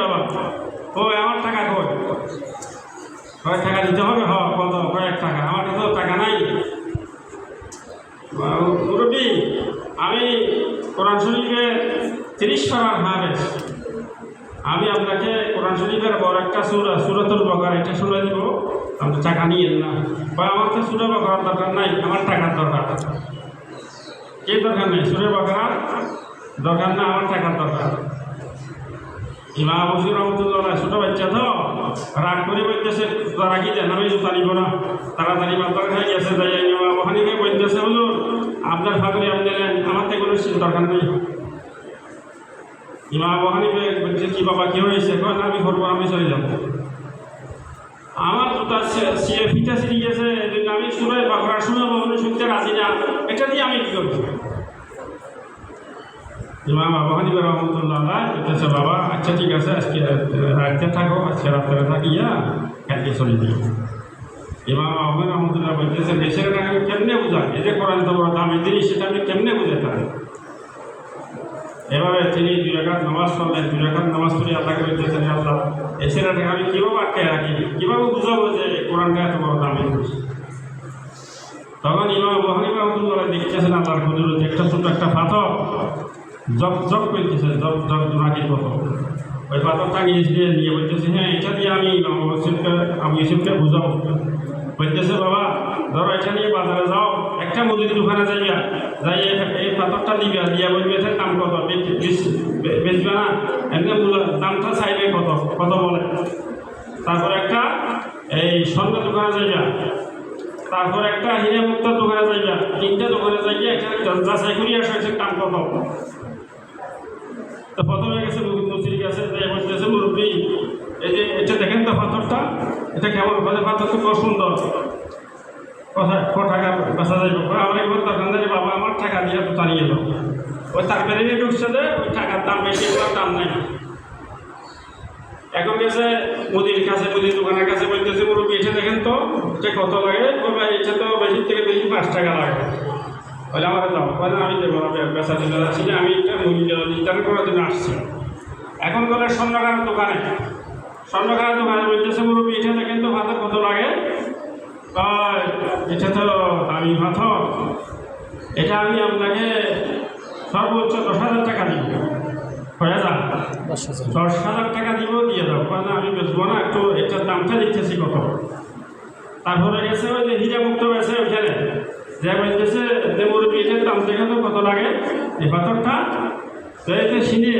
বাবা। ও আমার টাকা কই? টাকা দিতে হবে? হ, কত? কয়েক টাকা। আমার কাছে টাকা নাই। আমি কোরআন শরীফে তিরিশ পারার হাফেজ আমি আপনাকে কোরআন শরীফের বড় একটা সুরা, সুরতুল বকার এটা শুনে দিব। আপনি টাকা নিয়েন না। বা আমার তো সুরে বকার দরকার নাই, আমার টাকার দরকার। কে দরকার নেই, সুরে বকার দরকার না, আমার টাকার দরকার। ইমাম বসির রহমতুল্লাহ ছোট বাচ্চা তো। রাগ করে বলতেছে, তারা কি দেন আমি জুতা নিব না। তাড়াতাড়ি মাতার খাই গেছে তাই ইমাম ওখানে বলতেছে হলো আপনার ফাঁকরে আপনি আমার তো কোনো দরকার নেই। ইমাম ওখানে বলছে, কি বাবা, কি হয়েছে? কয়, না, আমি করব আমি চলে যাব। আমার জুতা ফিটা সিরি গেছে আমি সুরে বাকরা শুনে মনে শুনতে রাজি না, এটা দিয়ে আমি কি করব? ইমাম আবু হানিফা রহমতুল্লাহ বলতেছে বাবা আচ্ছা ঠিক আছে আজকে রাখতে থাকো আজকে রাত্রে থাকিয়া কালকে চলে দিও ইমাম আবু রহমতুল্লাহ বলতেছে দেশের আমি কেমনে বুঝান এই যে কোরআন তো দামি জিনিস সেটা আমি কেমনে বুঝাতাম এভাবে তিনি দুই রাখাত নামাজ পড়লেন দুই রাখাত নামাজ পড়ে আল্লাহকে বলতেছেন আল্লাহ এই ছেলেটাকে আমি কীভাবে আটকে রাখি কীভাবে বুঝাবো যে কোরআনটা এত বড় দামি জিনিস তখন ইমাম আবু হানিফা রহমতুল্লাহ দেখতেছেন আল্লাহর কুদরত একটা ছোট একটা পাথর জব জব করতেছে জব জব জোনাকির মতো ওই পাথরটা নিয়ে নিয়ে বলতেছে হ্যাঁ এটা দিয়ে আমি ইউসুফকে আমি ইউসুফকে বুঝাবো বলতেছে বাবা, ধরো এটা নিয়ে বাজারে যাও, একটা মুদির দোকানে যাইয়া যাই এই পাথরটা নিবে, দিয়া বলবে, এটার দাম কত? বেচবে না? এমনি দামটা চাইবে কত কত বলে। তারপর একটা, এই স্বর্ণ দোকানে যাইয়া তারপর একটা হিরে মুক্ত দোকানে যাইয়া তিনটা দোকানে যাইয়া একটা যাচাই করিয়া আসো, এটার দাম কত? তো প্রথমে গেছে মসজিদ গেছে যে বলতেছে মুরব্বী। এই যে এটা দেখেন তো পাথরটা, এটা কেমন? বলে পাথর তো খুব সুন্দর। কোথায় ক টাকা বেচা যাইব। আমার একবার দোকানদারি বাবা আমার টাকা দিয়ে তো নিয়ে এলো ওই তারপরে ঢুকছে যে, ওই টাকার দাম বেশি দাম নাই। এখন গেছে মুদির কাছে, মুদির দোকানের কাছে বলতেছে, মুরব্বী, এটা দেখেন তো, এটা কত লাগে? বলবে, এটা তো বেশি থেকে বেশি পাঁচ টাকা লাগে। বলে আমার বলে আমি দেবো না বেচা দিতে যাচ্ছি যে আমি এটা মূল্য নির্ধারণ করার জন্য আসছি। এখন বলে স্বর্ণকারের দোকানে। স্বর্ণকারের দোকানে বলতেছে মুরব্বী এটা দেখেন তো ভাতের কত লাগে? এটা তো দামি পাথর এটা আমি আপনাকে সর্বোচ্চ দশ হাজার টাকা দিব। হয়ে যান দশ হাজার। টাকা দিব দিয়ে দাও। না আমি বেচবো না একটু এটার দামটা দিতেছি কত? তারপরে গেছে ওই যে হীরা মুক্ত গেছে ওইখানে যে বলতেছে যে মুরব্বী দেখানো কত লাগে? এই পাথরটা? তো এটা চিনে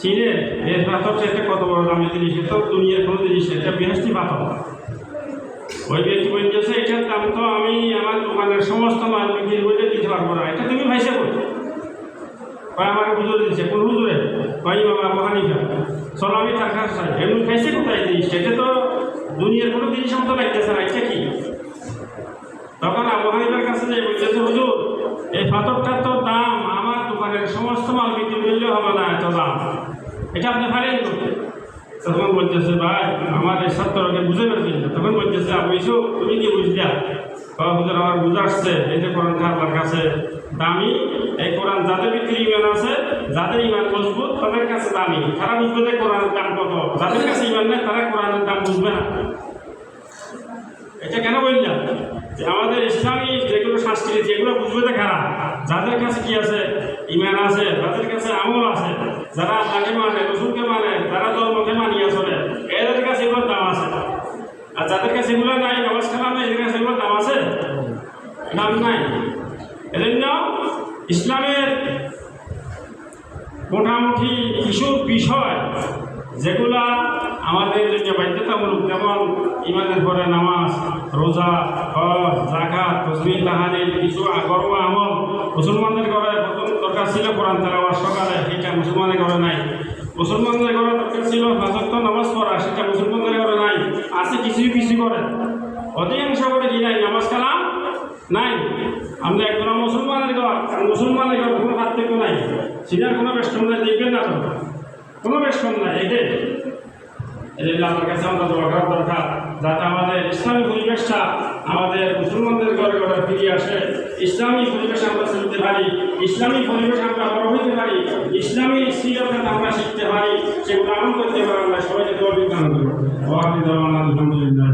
চিনে এই পাথরটা এটা কত বড় দামি জিনিস? এটা তো দুনিয়ার কোনো জিনিস এটা বৃহস্পতি পাথর। ওই ব্যক্তি বলতেছে এটার দাম তো আমি আমার দোকানের সমস্ত মাল বিক্রি করে দিতে পারব না। এটা তুমি ভাইসে করো কয়, আমাকে হুজুর দিচ্ছে কোন হুজুরে? কয় বাবা মহানিকা চলো আমি তার কাছে চাই এমনি খাইছে কোথায় জিনিসটা? এটা তো দুনিয়ার কোনো জিনিস মতো লাগতেছে না, এটা কি? তখন আবু হানিফার কাছে যে বলতেছে হুজুর এই পাথরটার তো দাম আমার দোকানের সমস্ত মাল বিক্রি করলে হবে না এত দাম। এটা আপনি পারেন তখন বলতেছে, ভাই, আমার এই ছাত্রকে বুঝে পারছি না তখন বলতেছে ইসু তুমি কি বুঝলা বাবা হুজুর আমার বুঝে আসছে, এই যে কোরআনটা আপনার কাছে দামি এই কোরআন যাদের ভিতরে ইমান আছে, যাদের ইমান মজবুত, তাদের কাছে দামি। তারা বুঝবে যে কোরআনের দাম কত। যাদের কাছে ইমান নেই, তারা কোরআনের দাম বুঝবে না। এটা কেন বললাম যে আমাদের ইসলামী বুঝবে খারাপ। যাদের কাছে কি আছে? ইমান আছে। যাদের কাছে আমল আছে, যারা আল্লাহকে মানে রসুলকে মানে যারা ধর্মকে মানিয়ে চলে, এদের কাছে এগুলোর দাম আছে। আর যাদের কাছে এগুলো নাই নামাজ খারাপ নাই, এদের কাছে এগুলোর দাম আছে? দাম নাই। এজন্য ইসলামের মোটামুটি কিছু বিষয় যেগুলা আমাদের জন্য যেমন ইমানের পরে নামাজ, রোজা, হজ জাকাত তসবি তাহানি কিছু গর্ব আমল মুসলমানদের ঘরে প্রথম দরকার ছিল কোরআন তেলাওয়ার সকালে সেটা মুসলমানের ঘরে নাই। মুসলমানদের ঘরে দরকার ছিল পাঁচত্ব নামাজ পড়া, সেটা মুসলমানদের ঘরে নাই। আছে কিছু কিছু করে। অধিকাংশ করে কি নাই? নামাজ কালাম নাই। আমরা একজন মুসলমানের ঘর মুসলমানের ঘর কোনো পার্থক্য নাই। সেটার কোনো বেষ্টন নাই, দেখবেন না তো। কোনো বেষ্টন নাই এটাই এই জন্য আমার কাছে আমরা দোয়া দরকার যাতে আমাদের ইসলামী পরিবেশটা আমাদের মুসলমানদের ঘরে ঘরে ফিরে আসে। ইসলামী পরিবেশ আমরা চলতে পারি, ইসলামী পরিবেশ আমরা বড় হইতে পারি, ইসলামী সিরত আমরা শিখতে পারি, সেগুলো আমল করতে পারি, আমরা সবাইকে দোয়া বিজ্ঞান করব আলহামদুলিল্লাহ